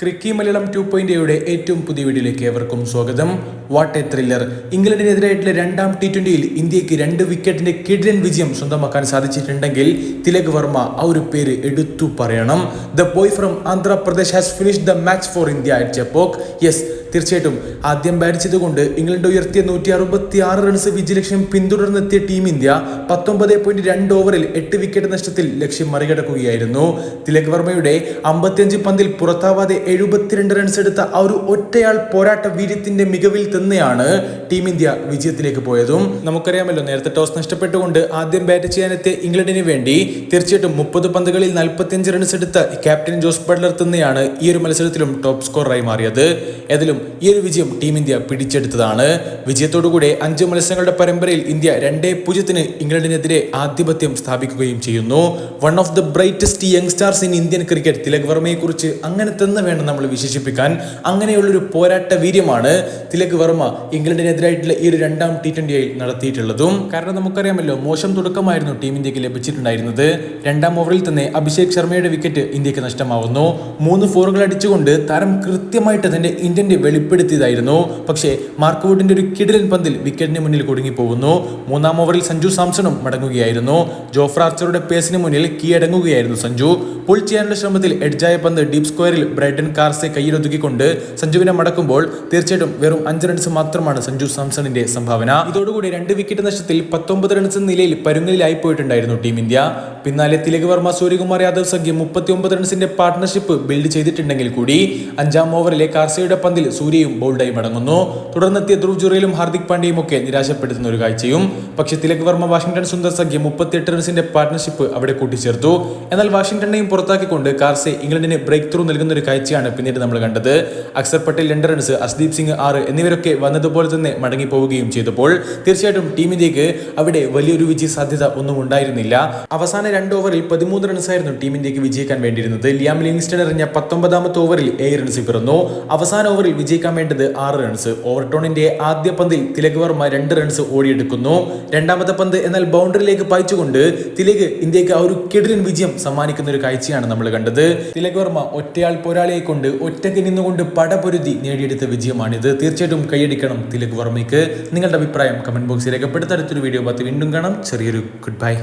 ക്രിക്കി Malayalam two point എയുടെ ഏറ്റവും പുതിയ വീഡിയോയിലേക്ക് ഏവർക്കും സ്വാഗതം. വാട്ട് എ ത്രില്ലർ ഇംഗ്ലണ്ടിനെതിരായിട്ടുള്ള രണ്ടാം ടി ട്വന്റിയിൽ ഇന്ത്യയ്ക്ക് രണ്ട് വിക്കറ്റിന്റെ കിടിലൻ വിജയം സ്വന്തമാക്കാൻ സാധിച്ചിട്ടുണ്ടെങ്കിൽ തിലക് വർമ്മ ആ ഒരു പേര് എടുത്തു പറയണം. The boy from Andhra Pradesh has finish the match for India at Chepauk yes തീർച്ചയായിട്ടും. ആദ്യം ബാറ്റ് ചെയ്തുകൊണ്ട് ഇംഗ്ലണ്ട് ഉയർത്തിയ നൂറ്റി അറുപത്തി ആറ് റൺസ് വിജയലക്ഷ്യം പിന്തുടർന്നെത്തിയ ടീം ഇന്ത്യ പത്തൊമ്പത് പോയിന്റ് രണ്ട് ഓവറിൽ എട്ട് വിക്കറ്റ് നഷ്ടത്തിൽ ലക്ഷ്യം മറികടക്കുകയായിരുന്നു. തിലക് വർമ്മയുടെ അമ്പത്തിയഞ്ച് പന്തിൽ പുറത്താവാതെ എഴുപത്തിരണ്ട് റൺസ് എടുത്ത ആ ഒരു ഒറ്റയാൾ പോരാട്ട വീര്യത്തിന്റെ മികവിൽ തന്നെയാണ് ടീം ഇന്ത്യ വിജയത്തിലേക്ക് പോയതും. നമുക്കറിയാമല്ലോ നേരത്തെ ടോസ് നഷ്ടപ്പെട്ടുകൊണ്ട് ആദ്യം ബാറ്റ് ചെയ്യാനെത്തിയ ഇംഗ്ലണ്ടിന് വേണ്ടി തീർച്ചയായിട്ടും മുപ്പത് പന്തുകളിൽ നാൽപ്പത്തിയഞ്ച് റൺസ് എടുത്ത ക്യാപ്റ്റൻ ജോസ് ബട്ട്ലർ തന്നെയാണ് ഈ ഒരു മത്സരത്തിലും ടോപ്പ് സ്കോറായി മാറിയത്. ഏതിലും ഈ ഒരു വിജയം ടീം ഇന്ത്യ പിടിച്ചെടുത്തതാണ്. വിജയത്തോടുകൂടെ അഞ്ച് മത്സരങ്ങളുടെ പരമ്പരയിൽ ഇന്ത്യ രണ്ടേ പൂജ്യത്തിന് ഇംഗ്ലണ്ടിനെതിരെ ആധിപത്യം സ്ഥാപിക്കുകയും ചെയ്യുന്നു. One of the brightest young stars in Indian cricket Tilak വർമ്മയെ കുറിച്ച് അങ്ങനെ തന്നെ വേണം നമ്മൾ വിശേഷിപ്പിക്കാൻ അങ്ങനെയുള്ളൊരു പോരാട്ട വീര്യമാണ് തിലക് വർമ്മ ഇംഗ്ലണ്ടിനെതിരായിട്ടുള്ള ഈ ഒരു രണ്ടാം ടി ട്വന്റിയിൽ നടത്തിയിട്ടുള്ളതും. കാരണം നമുക്കറിയാമല്ലോ മോശം തുടക്കമായിരുന്നു ടീം ഇന്ത്യയ്ക്ക് ലഭിച്ചിട്ടുണ്ടായിരുന്നത്. രണ്ടാം ഓവറിൽ തന്നെ അഭിഷേക് ശർമ്മയുടെ വിക്കറ്റ് ഇന്ത്യയ്ക്ക് നഷ്ടമാവുന്നു. മൂന്ന് ഫോറുകൾ അടിച്ചുകൊണ്ട് താരം കൃത്യമായിട്ട് തന്റെ ഇന്ത്യന്റെ വെളിപ്പെടുത്തിയതായിരുന്നു. പക്ഷേ മാർക്ക് വുഡിന്റെ ഒരു കിടിലൻ പന്തിൽ വിക്കറ്റിന് മുന്നിൽ കുടുങ്ങി പോകുന്നു മൂന്നാം ഓവറിൽ സഞ്ജു സാംസണും മടങ്ങുകയായിരുന്നു. ജോഫ്രാർച്ചറുടെ പേസിന് മുന്നിൽ കീഴടങ്ങുകയായിരുന്നു സഞ്ജു. പുൾ ചെയ്യാനുള്ള ശ്രമത്തിൽ എഡ്ജായ പന്ത് ഡീപ് സ്ക്വയറിൽ ബ്രൈഡൻ കാർസെ കയ്യിലൊതുക്കിക്കൊണ്ട് സഞ്ജുവിനെ മടക്കുമ്പോൾ തീർച്ചയായിട്ടും വെറും അഞ്ച് റൺസ് മാത്രമാണ് സഞ്ജു സാംസണിന്റെ സംഭാവന. ഇതോടുകൂടി രണ്ട് വിക്കറ്റ് നഷ്ടത്തിൽ പത്തൊമ്പത് റൺസ് നിലയിൽ പരുങ്ങലിലായി പോയിട്ടുണ്ടായിരുന്നു ടീം ഇന്ത്യ. പിന്നാലെ തിലക് വർമ്മ സൂര്യകുമാർ യാദവ് സഖ്യം മുപ്പത്തിയൊമ്പത് റൺസിന്റെ പാർട്ട്ണർഷിപ്പ് ബിൽഡ് ചെയ്തിട്ടുണ്ടെങ്കിൽ കൂടി അഞ്ചാം ഓവറിലെ കാർസയുടെ പന്തിൽ സൂര്യയും ബോൾഡായി മടങ്ങുന്നു. തുടർന്നെത്തിയ ധ്രുവ് ജുറയിലും ഹാർദിക് പാണ്ഡ്യയും ഒക്കെ നിരാശപ്പെടുത്തുന്ന ഒരു കാഴ്ചയും. പക്ഷേ തിലക് വർമ്മ വാഷിംഗ്ടൺ സുന്ദർ സഖ്യം മുപ്പത്തിയെട്ട് റൺസിന്റെ പാർട്ട്ണർഷിപ്പ് അവിടെ കൂട്ടിച്ചേർത്തു. എന്നാൽ വാഷിംഗ്ടണെയും പുറത്താക്കിക്കൊണ്ട് കാർസെ ഇംഗ്ലണ്ടിന് ബ്രേക്ക് ത്രൂ നൽകുന്ന ഒരു കാഴ്ചയാണ് പിന്നീട് നമ്മൾ കണ്ടത്. അക്സർ പട്ടേൽ രണ്ട് റൺസ് അസ്ദീപ് സിംഗ് ആറ് എന്നിവരൊക്കെ വന്നതുപോലെ തന്നെ മടങ്ങിപ്പോവുകയും ചെയ്തപ്പോൾ തീർച്ചയായിട്ടും ടീം ഇന്ത്യയ്ക്ക് അവിടെ വലിയൊരു വിജയ സാധ്യത ഒന്നും ഉണ്ടായിരുന്നില്ല. അവസാന രണ്ട് ഓവറിൽ പതിമൂന്ന് റൺസായിരുന്നു ടീം ഇന്ത്യയ്ക്ക് വിജയിക്കാൻ വേണ്ടിയിരുന്നത്. ലിയാം ലിങ്സ്റ്റൺ എറിഞ്ഞ പത്തൊമ്പതാമത്തെ ഓവറിൽ ഏഴ് റൺസ് പിറന്നു. അവസാന ഓവറിൽ വിജയിക്കാൻ വേണ്ടത് ആറ് റൺസ് ഓവർടോണിന്റെ ആദ്യ പന്തിൽ തിലക് വർമ്മ രണ്ട് റൺസ് ഓടിയെടുക്കുന്നു. രണ്ടാമത്തെ പന്ത് എന്നാൽ ബൗണ്ടറിയിലേക്ക് പായിച്ചുകൊണ്ട് തിലക് ഇന്ത്യയ്ക്ക് ആ ഒരു കിടിലൻ വിജയം സമ്മാനിക്കുന്ന ഒരു കാഴ്ചയാണ് നമ്മൾ കണ്ടത്. തിലക് വർമ്മ ഒറ്റയാൾ പോരാളിയെ കൊണ്ട് ഒറ്റയ്ക്ക് നിന്നുകൊണ്ട് പടപൊരുതി നേടിയെടുത്ത വിജയമാണിത്. തീർച്ചയായിട്ടും കൈയടിക്കണം തിലക് വർമ്മയ്ക്ക്. നിങ്ങളുടെ അഭിപ്രായം കമന്റ് ബോക്സിൽ രേഖപ്പെടുത്ത. അടുത്തൊരു വീഡിയോ പത്ത് വീണ്ടും കാണാം. ചെറിയൊരു ഗുഡ് ബൈ